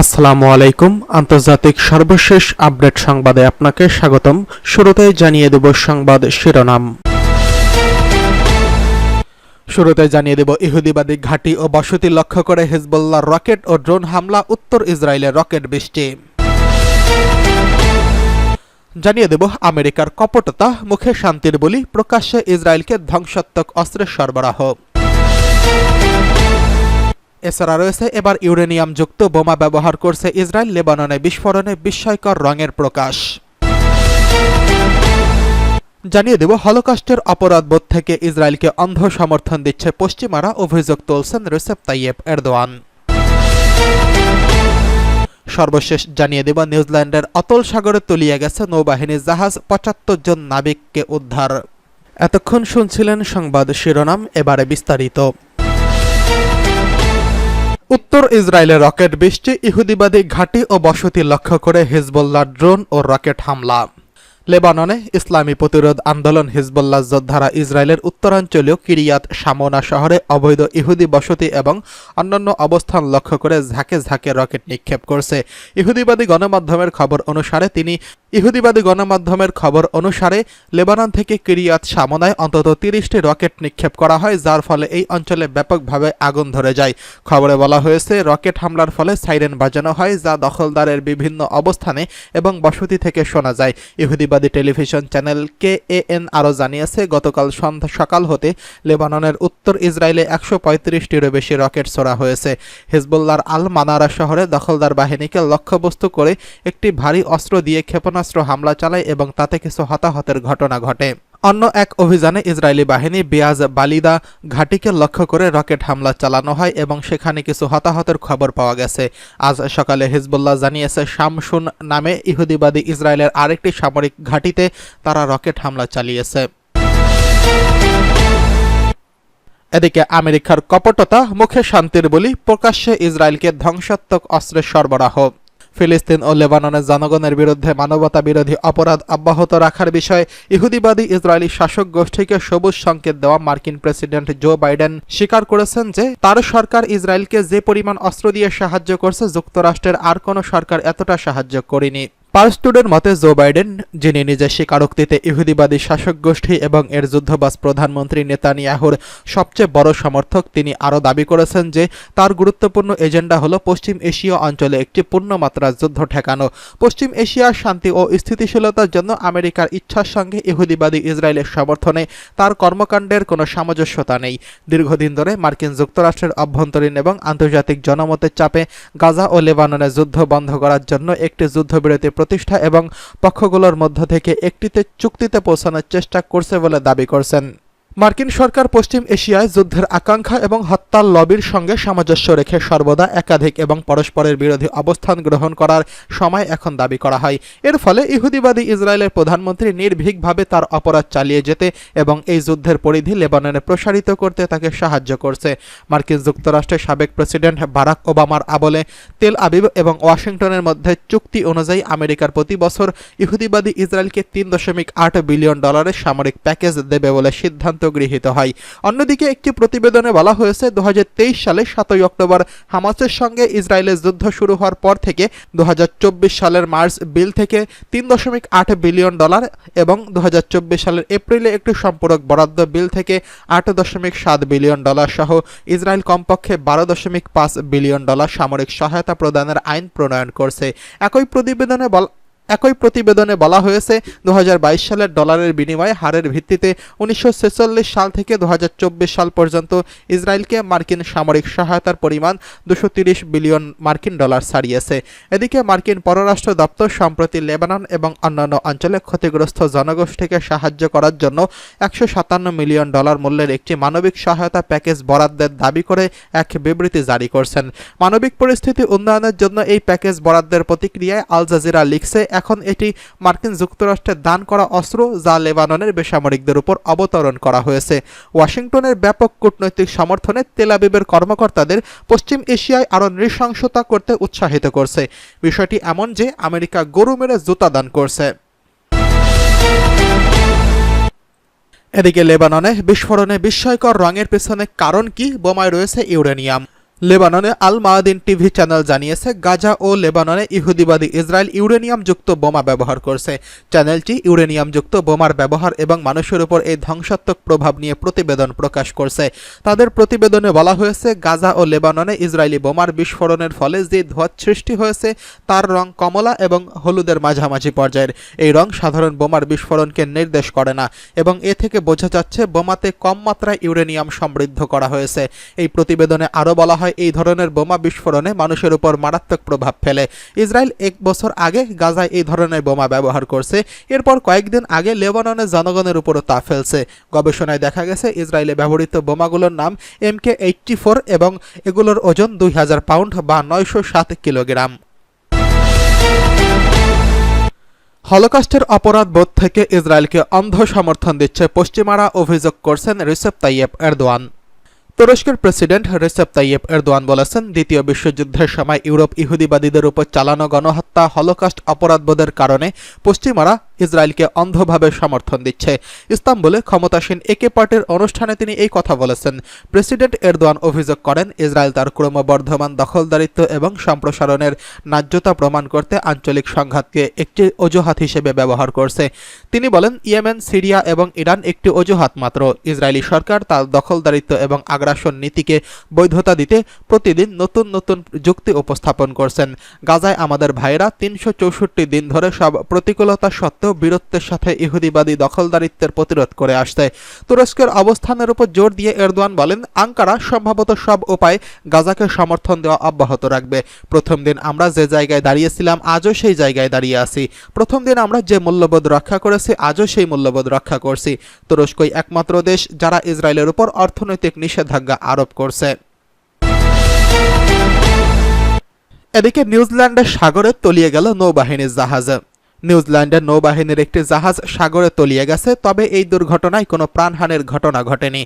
আসসালামু আলাইকুম। আন্তর্জাতিক সর্বশেষ আপডেট সংবাদে আপনাকে স্বাগতম। শুরুতেই জানিয়ে দেব সংবাদ শিরোনাম। শুরুতে জানিয়ে দেব ইহুদিবাদী ঘাঁটি ও বসতি লক্ষ্য করে হিজবুল্লাহর রকেট ও ড্রোন হামলা, উত্তর ইসরায়েলের রকেট বৃষ্টি। জানিয়ে দেব, আমেরিকার কপটতা, মুখে শান্তির বলি, প্রকাশ্যে ইসরায়েলকে ধ্বংসাত্মক অস্ত্রের সরবরাহ। এছাড়া রয়েছে এবার ইউরেনিয়াম যুক্ত বোমা ব্যবহার করছে ইসরায়েল, লেবাননে বিস্ফোরণে বিস্ময়কর রঙের প্রকাশ। জানিয়ে দেব, হলোকাস্টের অপরাধবোধ থেকে ইসরায়েলকে অন্ধ সমর্থন দিচ্ছে পশ্চিমারা, অভিযোগ তুলছেন রেসেপ তাইয়েব এরদোয়ান। সর্বশেষ জানিয়ে দেব, নিউজিল্যান্ডের অতল সাগরে তলিয়ে গেছে নৌবাহিনীর জাহাজ পঁচাত্তর জন নাবিককে উদ্ধার। এতক্ষণ শুনছিলেন সংবাদ শিরোনাম, এবারে বিস্তারিত। উত্তর ইসরায়েলের রকেট বৃষ্টি, ইহুদিবাদী ঘাঁটি ও বসতি লক্ষ্য করে হিজবুল্লাহ ড্রোন ও রকেট হামলা। লেবাননে ইসলামী প্রতিরোধ আন্দোলন হিজবুল্লাহ যোদ্ধারা ইসরায়েলের উত্তরাঞ্চলীয় কিরিয়াত সামোনা শহরে অবৈধ ইহুদি বসতি এবং অন্যান্য অবস্থান লক্ষ্য করে ঝাঁকে ঝাঁকে রকেট নিক্ষেপ করছে। ইহুদিবাদী গণমাধ্যমের খবর অনুসারে তিনি ইহুদিবাদী গণমাধ্যমের খবর অনুসারে লেবানন থেকে কিরিয়াত সামোনায় অন্তত তিরিশটি রকেট নিক্ষেপ করা হয়, যার ফলে এই অঞ্চলে ব্যাপকভাবে আগুন ধরে যায়। খবরে বলা হয়েছে, রকেট হামলার ফলে সাইরেন বাজানো হয়, যা দখলদারের বিভিন্ন অবস্থানে এবং বসতি থেকে শোনা যায়। ইহুদিবাদী টেলিভিশন চ্যানেল কে এন আরও জানিয়েছে, গতকাল সন্ধ্যা সকাল হতে লেবাননের উত্তর ইসরায়েলে একশো পঁয়ত্রিশটিরও বেশি রকেট ছোড়া হয়েছে। হিজবুল্লার আল মানারা শহরে দখলদার বাহিনীকে লক্ষ্যবস্তু করে একটি ভারী অস্ত্র দিয়ে ক্ষেপণাস্ত্র হামলা চালায় এবং তাতে কিছু হতাহতের ঘটনা ঘটে। অন্য এক অভিযানে ইসরায়েলি বাহিনী বিয়াজ বালিদা ঘাটিকে লক্ষ্য করে রকেট হামলা চালানো হয় এবং সেখানে কিছু হতাহতের খবর পাওয়া গেছে। আজ সকালে হিজবুল্লাহ জানিয়েছে, শামসুন নামে ইহুদিবাদী ইসরায়েলের আরেকটি সামরিক ঘাঁটিতে তারা রকেট হামলা চালিয়েছে। এদিকে আমেরিকার কপটতা মুখে শান্তির বলি, প্রকাশ্যে ইসরায়েলকে ধ্বংসাত্মক অস্ত্রের সরবরাহ। ফিলিস্তিন ও লেবাননের জনগণের বিরুদ্ধে মানবতা বিরোধী অপরাধ অব্যাহত রাখার বিষয়ে ইহুদিবাদী ইসরায়েলি শাসক গোষ্ঠীকে সবুজ সংকেত দেওয়া মার্কিন প্রেসিডেন্ট জো বাইডেন স্বীকার করেছেন যে, তার সরকার ইসরায়েলকে যে পরিমাণ অস্ত্র দিয়ে সাহায্য করছে, যুক্তরাষ্ট্রের আর কোনো সরকার এতটা সাহায্য করেনি। পার্স্টুডের মতে, জো বাইডেন, যিনি নিজের স্বীকারোক্তিতে ইহুদিবাদী শাসক গোষ্ঠী এবং এর যুদ্ধবাস প্রধানমন্ত্রী নেতানিয়াহুর সবচেয়ে বড় সমর্থক, তিনি আরও দাবি করেছেন যে তার গুরুত্বপূর্ণ এজেন্ডা হল পশ্চিম এশীয় অঞ্চলে একটি পূর্ণমাত্রার যুদ্ধ ঠেকানো। পশ্চিম এশিয়ার শান্তি ও স্থিতিশীলতার জন্য আমেরিকার ইচ্ছার সঙ্গে ইহুদিবাদী ইসরায়েলের সমর্থনে তার কর্মকাণ্ডের কোনো সামঞ্জস্যতা নেই। দীর্ঘদিন ধরে মার্কিন যুক্তরাষ্ট্রের অভ্যন্তরীণ এবং আন্তর্জাতিক জনমতের চাপে গাজা ও লেবাননে যুদ্ধ বন্ধ করার জন্য একটি যুদ্ধবিরতি প্রতিষ্ঠা এবং পক্ষগুলোর মধ্য থেকে একটিতে চুক্তিতে পৌঁছানোর চেষ্টা করছে বলে দাবি করছেন। মার্কিন সরকার পশ্চিম এশিয়ায় যুদ্ধের আকাঙ্ক্ষা এবং হত্যার লবির সঙ্গে সামঞ্জস্য রেখে সর্বদা একাধিক এবং পরস্পরের বিরোধী অবস্থান গ্রহণ করার সময় এখন দাবি করা হয়। এর ফলে ইহুদিবাদী ইসরায়েলের প্রধানমন্ত্রী নির্ভীকভাবে তার অপরাধ চালিয়ে যেতে এবং এই যুদ্ধের পরিধি লেবাননে প্রসারিত করতে তাকে সাহায্য করছে। মার্কিন যুক্তরাষ্ট্রের সাবেক প্রেসিডেন্ট বারাক ওবামার আবলে তেল আবিব এবং ওয়াশিংটনের মধ্যে চুক্তি অনুযায়ী আমেরিকার প্রতি বছর ইহুদিবাদী ইসরায়েলকে তিন দশমিক আট বিলিয়ন ডলারের সামরিক প্যাকেজ দেবে বলে সিদ্ধান্ত গৃহীত হয়। অন্যদিকে একটি প্রতিবেদনে বলা হয়েছে দু সালে সাতই অক্টোবর হামাসের সঙ্গে ইসরায়েলের যুদ্ধ শুরু হওয়ার পর থেকে দু সালের মার্চ বিল থেকে তিন দশমিক আট বিলিয়ন ডলার এবং দু হাজার চব্বিশ সালের এপ্রিলে একটি সম্পূরক বরাদ্দ বিল থেকে আট দশমিক সাত বিলিয়ন ডলার সহ ইসরায়েল কমপক্ষে বারো দশমিক পাঁচ বিলিয়ন ডলার সামরিক সহায়তা প্রদানের আইন প্রণয়ন করছে। একই প্রতিবেদনে বলা একই প্রতিবেদনে বলা হয়েছে দু হাজার বাইশ সালের ডলারের বিনিময়ে হারের ভিত্তিতে উনিশশো ছেচল্লিশ সাল থেকে দু হাজার চব্বিশ সাল পর্যন্ত ইসরায়েলকে মার্কিন সামরিক সহায়তার পরিমাণ দুশো বিলিয়ন মার্কিন ডলার ছাড়িয়েছে। এদিকে মার্কিন পররাষ্ট্র দপ্তর সম্প্রতি লেবানন এবং অন্যান্য অঞ্চলে ক্ষতিগ্রস্ত জনগোষ্ঠীকে সাহায্য করার জন্য একশো সাতান্ন মিলিয়ন ডলার মূল্যের একটি মানবিক সহায়তা প্যাকেজ বরাদ্দের দাবি করে এক বিবৃতি জারি করছেন। মানবিক পরিস্থিতি উন্নয়নের জন্য এই প্যাকেজ বরাদ্দের প্রতিক্রিয়ায় আল জাজিরা লিখছে এখন এটি মার্কিন যুক্তরাষ্ট্রের দান করা অস্ত্র যা লেবাননের বেসামরিকদের উপর অবতরণ করা হয়েছে। ওয়াশিংটনের ব্যাপক কূটনৈতিক সমর্থনে তেলাবিবের কর্মকর্তাদের পশ্চিম এশিয়ায় আরও নৃশংসতা করতে উৎসাহিত করছে। বিষয়টি এমন যে আমেরিকা গরু মেরে জুতা দান করছে। এদিকে লেবাননে বিস্ফোরণে বিস্ময়কর রঙের পেছনে কারণ কি? বোমায় রয়েছে ইউরেনিয়াম। লেবাননে আল মায়াদিন টিভি চ্যানেল জানিয়েছে, গাজা ও লেবাননে ইহুদিবাদী ইসরায়েল ইউরেনিয়ামযুক্ত বোমা ব্যবহার করছে। চ্যানেলটি ইউরেনিয়ামযুক্ত বোমার ব্যবহার এবং মানুষের উপর এই ধ্বংসাত্মক প্রভাব নিয়ে প্রতিবেদন প্রকাশ করছে। তাদের প্রতিবেদনে বলা হয়েছে, গাজা ও লেবাননে ইসরায়েলি বোমার বিস্ফোরণের ফলে যে ধোঁয়ার সৃষ্টি হয়েছে, তার রং কমলা এবং হলুদের মাঝামাঝি পর্যায়ের। এই রং সাধারণ বোমার বিস্ফোরণকে নির্দেশ করে না এবং এ থেকে বোঝা যাচ্ছে, বোমাতে কম মাত্রায় ইউরেনিয়াম সমৃদ্ধ করা হয়েছে। এই প্রতিবেদনে আরও বলা হয় এই ধরনের বোমা বিস্ফোরণে মানুষের উপর মারাত্মক প্রভাব ফেলে। ইসরায়েল এক বছর আগে গাজায় এই ধরনের বোমা ব্যবহার করছে। এরপর কয়েকদিন আগে লেবাননের জনগণের উপরও তা ফেলছে। গবেষণায় দেখা গেছে, ইসরায়েলে ব্যবহৃত বোমাগুলোর নাম এম কে এইটটি ফোর এবং এগুলোর ওজন দুই হাজার পাউন্ড বা নয়শো সাত কিলোগ্রাম। হলোকাস্টের অপরাধ বোধ থেকে ইসরায়েলকে অন্ধ সমর্থন দিচ্ছে পশ্চিমারা অভিযোগ করছেন রিসেপ তাইয়েব এরদোয়ান। তুরস্কের প্রেসিডেন্ট রেসেপ তাইয়েব এরদোয়ান বলেছেন, দ্বিতীয় বিশ্বযুদ্ধের সময় ইউরোপ ইহুদিবাদীদের উপর চালানো গণহত্যা, হলোকাস্ট অপরাধবোধের কারণে পশ্চিমারা ইসরায়েলকে অন্ধভাবে সমর্থন দিচ্ছে। ইস্তাম্বুলে ক্ষমতাসীন একে পার্টির অনুষ্ঠানে তিনি এই কথা বলেছেন। প্রেসিডেন্ট এরদোয়ান অভিযোগ করেন, ইসরায়েল তার ক্রমবর্ধমান দখলদারিত্ব এবং সম্প্রসারণের ন্যায্যতা প্রমাণ করতে আঞ্চলিক সংঘাতকে একটি অজুহাত হিসেবে ব্যবহার করছে। তিনি বলেন, ইয়েমেন, সিরিয়া এবং ইরান একটি অজুহাত মাত্র। ইসরায়েলি সরকার তার দখলদারিত্ব এবং আগ্রাসন নীতিকে বৈধতা দিতে প্রতিদিন নতুন নতুন যুক্তি উপস্থাপন করছেন। গাজায় আমাদের ভাইরা তিনশো চৌষট্টি দিন ধরে সব প্রতিকূলতা সত্ত্বেও বীরত্বের সাথে ইহুদিবাদী দখলদারিত্বের প্রতিরোধ করে আসছে তুরস্কের অবস্থানের উপর জোর দিয়ে এরদোয়ান বলেন, আঙ্কারা সম্ভবত সব উপায় গাজাকে সমর্থন দেওয়া অব্যাহত রাখবে। প্রথম দিন আমরা যে জায়গায় দাঁড়িয়েছিলাম, আজও সেই জায়গায় দাঁড়িয়ে আছি। প্রথম দিন আমরা যে মূল্যবোধ রক্ষা করেছি, আজও সেই মূল্যবোধ রক্ষা করছি। তুরস্কই একমাত্র দেশ যারা ইসরায়েলের উপর অর্থনৈতিক নিষেধাজ্ঞা আরোপ করছে। এদিকে নিউজিল্যান্ডের সাগরে তলিয়ে গেল নৌবাহিনীর জাহাজ। নিউজিল্যান্ডের নৌবাহিনীর একটি জাহাজ সাগরে তলিয়ে গেছে তবে এই দুর্ঘটনায় কোনো প্রাণহানির ঘটনা ঘটেনি।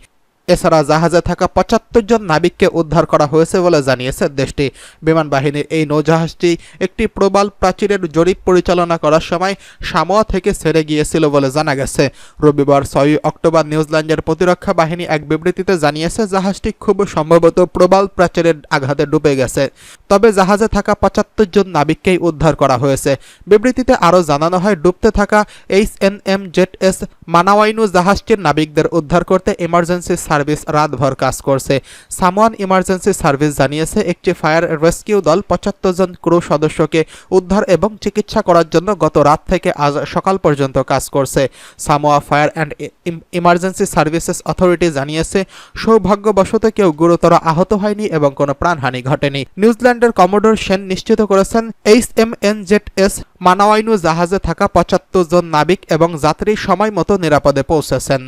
এছাড়া জাহাজে থাকা পঁচাত্তর জন নাবিককে উদ্ধার করা হয়েছে বলে জানিয়েছে দেশটি। বিমান বাহিনীর এই নৌজাহাজটি একটি প্রবাল প্রাচীরের জরিপ পরিচালনা করার সময় সামোয়া থেকে ছেড়ে গিয়েছিল বলে জানা গেছে। রবিবার ছয়ই অক্টোবর নিউজিল্যান্ডের প্রতিরক্ষা বাহিনী এক বিবৃতিতে জানিয়েছে, জাহাজটি খুব সম্ভবত প্রবাল প্রাচীরের আঘাতে ডুবে গেছে। তবে জাহাজে থাকা পঁচাত্তর জন নাবিককেই উদ্ধার করা হয়েছে। বিবৃতিতে আরও জানানো হয়, ডুবতে থাকা H N M Z S Manawanui জাহাজটির নাবিকদের উদ্ধার করতে ইমার্জেন্সি সার্ভিস রাতভর কাজ করছে। সামওয়ান ইমার্জেন্সি সার্ভিস জানিয়েছে, একটি ফায়ার রেস্কিউ দল পঁচাত্তর জন ক্রু সদস্যকে উদ্ধার এবং চিকিৎসা করার জন্য গত রাত থেকে আজ সকাল পর্যন্ত কাজ করছে। Samoa fire and emergency services authority জানিয়েছে, সৌভাগ্যবশত কেউ গুরুতর আহত হয়নি এবং কোনো প্রাণহানি ঘটেনি। নিউজিল্যান্ডের কমোডোর সেন নিশ্চিত করেছেন, H M N Z S Manawanui জাহাজে থাকা পঁচাত্তর জন নাবিক এবং যাত্রী সময় মতো নিরাপদে পৌঁছেছেন।